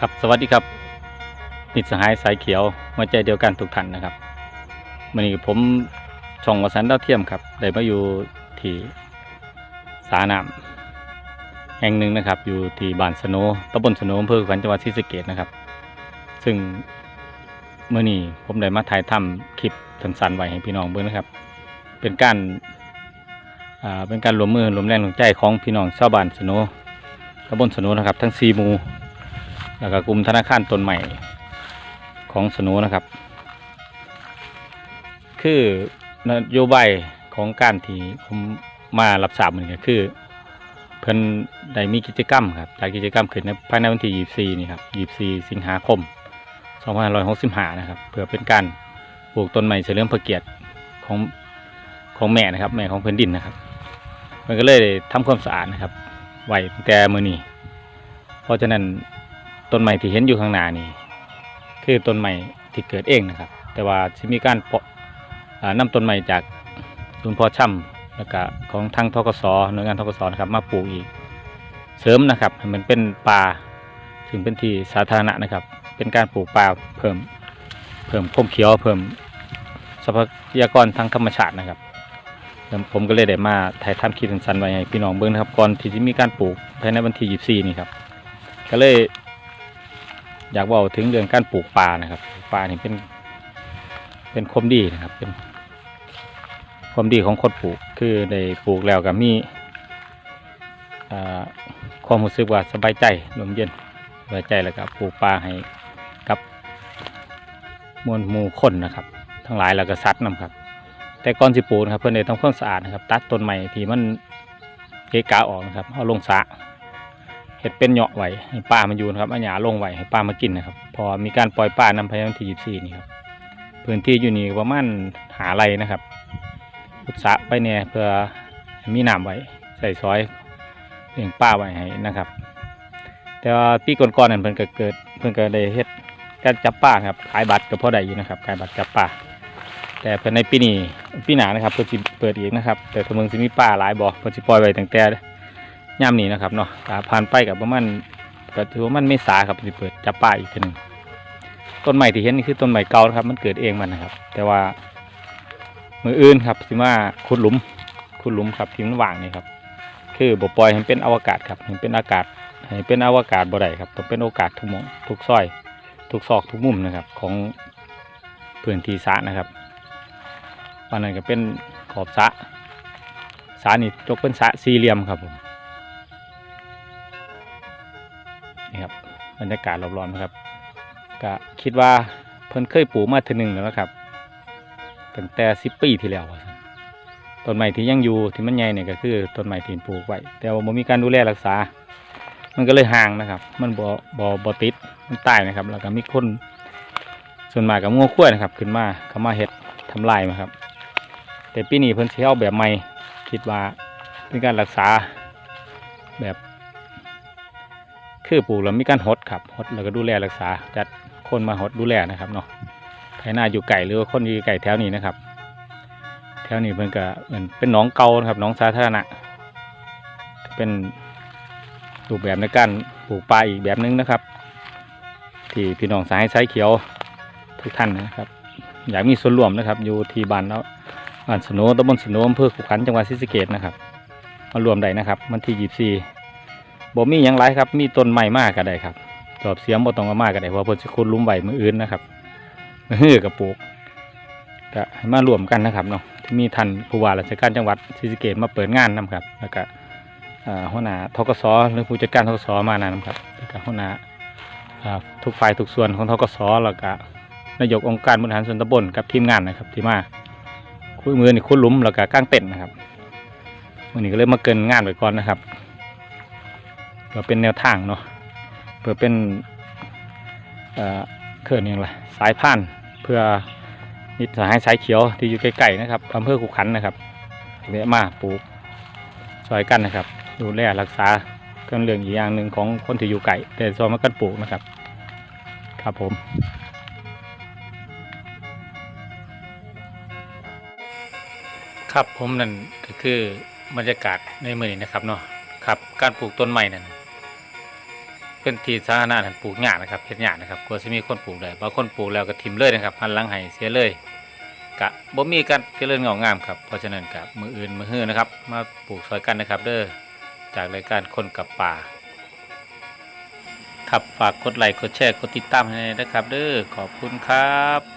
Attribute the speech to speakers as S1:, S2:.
S1: ครับ สวัสดีครับ มิตรสหายสายเขียวหัวใจเดียวกันทุกท่านนะครับวันนี้ผมช่องวสันต์ดาวเทียมครับได้มาอยู่ที่สาน้ำแห่งหนึ่งนะครับ อยู่ที่บ้านสโนตำบลสโนอำเภอขวัญจังหวัดศรีสะเกษนะครับ ซึ่งเมื่อนี้ผมได้มาถ่ายทำคลิปสั้นๆไว้ให้พี่น้องเบิ่งนะครับ เป็นการอ่าเป็นการรวมมือรวมแรงรวมใจของพี่น้องชาวบ้านสโนตำบลสโนนะครับ ทั้งสี่หมู่แล้วก็กลุ่มธนาคารตนใหม่ ของสนูนะครับ คือนโยบายของการที่ผมมารับทราบเหมันก็คือ เพิ่นได้มีกิจกรรมครับจากกิจกรรมขึ้นในภายในวันที่24นี่ครับ24 สิงหาคม2565นะครับเพื่อเป็นการปลูกต้นไม้เฉลิมพระเกียรติของของแม่นะครับ แม่ของแผ่นดินนะครับมันก็เลยได้ทำความสะอาดนะครับไหวแต่มื้อนี้เพราะฉะนั้นต้นไม้ที่เห็นอยู่ข้างหน้านี่ คือต้นไม้ที่เกิดเองนะครับ แต่ว่าจะมีการเพาะอ่านำต้นไม้จากศูนย์พาะช่ำแล้วก็ของทางทกศหน่วยงานทกศนะครับมาปลูกอีก เสริมนะครับให้มันเป็นป่าถึงเป็นที่สาธารณะนะครับ เป็นการปลูกป่าเพิ่มเพิ่มพมเขียวเพิ่มทรัพยากรทางธรรมชาตินะครับผมก็เลยได้มาถ่ายทำคลิปสั้นๆไว้ให้พี่น้องเบิ่งนะครับก่อนที่จะมีการปลูกภายในวันที่ 24 นี่ครับ ก็เลย อยากเว่าถึงเรื่องการปลูกป่านะครับป่านี่เป็น เป็นความดีนะครับ เป็นความดีของคนปลูก คือได้ปลูกแล้วก็มีความรู้สึกว่าสบายใจลมเย็นสบายใจแล้วก็ปลูกป่าให้กับมวลหมู่คนนะครับ ทั้งหลายแล้วก็สัตว์นำครับ แต่ก่อนสิปลูกนะครับเพื่อนได้ทำความสะอาดนะครับ ตัดต้นใหม่ที่มันเกะกะออกนะครับเอาลงสระ เห็ดเป็นเหาะไหวให้ปลามันอยู่นะครับอาหญ้าลงไหวให้ปลามากินนะครับ พอมีการปล่อยปลานำพายวันที่ยี่สี่นี่ครับพื้นที่อยู่นี่ประมาณหาไรนะครับขุดสระไปเนี่ยเพื่อมีน้ำไว้ใส่ซอยเลี้ยงปลาไว้ให้นะครับ แต่ว่าปีก่อนๆนั่นเพิ่นก็เกิดเพิ่นก็ได้เฮ็ดการจับปลาครับขายบัตรก็พอได้อยู่นะครับขายบัตรจับปลาแต่เพิ่นในปีนี้ปีหนานะครับเพิ่นสิเปิดอีกนะครับ แต่ถ้าเมืองสิมีปลาหลายบ่เพิ่นสิปล่อยไว้ตั้งแต่ ย่ามนี้นะครับเนาะกาผ่านไปกับประมาณก็ถือว่ามันไม่สาครับสิเปิดจับป่าอีกทีนึงต้นใหม่ที่เห็นนี่คือต้นใหม่เก่านะครับ มันเกิดเองมันนะครับ แต่ว่ามืออื่นครับสิมาขุดหลุมขุดหลุมครับที่มันว่างนี่ครับ คือบ่ปล่อยให้เป็นอวกาศครับให้เป็นอากาศให้เป็นอวกาศบ่ได้ครับต้องเป็นโอกาสทุกมองทุกซอย ทุกซอกทุกมุมนะครับ ของพื้นที่สระนะครับวันนั้นก็เป็นขอบสระสระนี่จกเป็นสระสี่เหลี่ยมครับผม นี่ครับบรรยากาศรอบๆนะครับก็คิดว่าเพิ่นเคยปลูกมาทีหนึ่งแล้วนะครับตั้งแต่สิบปีที่แล้วต้นไม้ที่ยังอยู่ที่มันใหญ่เนี่ยก็คือต้นไม้ที่ปลูกไว้แต่ว่ามีการดูแลรักษา มันก็เลยห่างนะครับ มันบ่บ่บ่ติดมันตายนะครับ แล้วก็มีคนส่วนมากกับงัวขั้วนะครับ ขึ้นมาเขามาเฮ็ดทำลายมาครับ แต่ปีนี้เพิ่นสิเอาแบบใหม่คิดว่าเป็นการรักษาแบบ คือปลูกแล้วมีการหดครับหดแล้วก็ดูแลรักษาจัดคนมาหดดูแลนะครับเนาะใครหน้าอยู่ไก่หรือว่าคนอยู่ไก่แถวนี้นะครับ แถวนี้เพิ่นก็เหมือนเป็นหนองเก่านะครับหนองสาธารณะเป็นรูปแบบในการปลูกปลาอีกแบบหนึงนะครับ ที่พี่น้องสายสายเขียวทุกท่านนะครับ อยากมีส่วนร่วมนะครับ อยู่ที่บ้านแล้วบ้านสโนตำบลสโนอำเภอขุขันจังหวัดศรีสะเกษนะครับ มารวมได้นะครับ วันที่ยี่สี่บ่ มีหยังไรครับ มีต้นไม้มากก็ได้ครับจอบเสียมบ่ต้องเอามากก็ได้เพราะเพิ่นสิขุดลุมไว้มื้ออื่นนะครับเฮือกับปลูกก็ให้มารวมกันนะครับเนาะที่มีท่านผู้ว่าราชการจังหวัดศรีสะเกษมาเปิดงานนํครับแล้วก็หัวหน้าทกสหรือผู้จัดการทกสมานํครับแล้วก็หัวหน้าทุกฝ่ายทุกส่วนของทกสแล้วก็นายกองค์การบริหารส่วนตำบลกับทีมงานนะครับ ที่มาคุยมือนี่ขุดหลุมแล้วก็กางเต็นนะครับวันนี้ก็เลยมาเกินงานไว้ก่อนนะครับ พื่อเป็นแนวทางเนาะเพื่อเป็นเอ่อเขื่อนยังไงสายผ่านเพื่อมิตรสหายสายเขียวที่อยู่ใกล้ๆนะครับอำเภอขุขันนะครับแวะมาปลูกซอยกันนะครับ ดูแลรักษาเครื่องเรื่องอีกอย่างหนึ่งของคนที่อยู่ไกลแต่ซอยมากันปลูกนะครับ ครับผมครับผมนั่นก็คือบรรยากาศในเมืองนี้นะครับเนาะครับการปลูกต้นไม้นั่น เป็นที่สาธารณะนั่นปลูกหญ้านะครับเฮ็ดหญ้านะครับกลัวจะมีคนปลูกได้บางคนปลูกแล้วก็ทิ่มเลยนะครับหันหลังให้เสียเลยกะบ่มีการเจริญงอกงามครับเพราะฉะนั้นกับมืออื่นมือฮื้อนะครับ มาปลูกซอยกันนะครับ เด้อจากรายการคนกับป่าครับฝากกดไลค์กดแชร์กดติดตามให้นะครับ เด้อขอบคุณครับ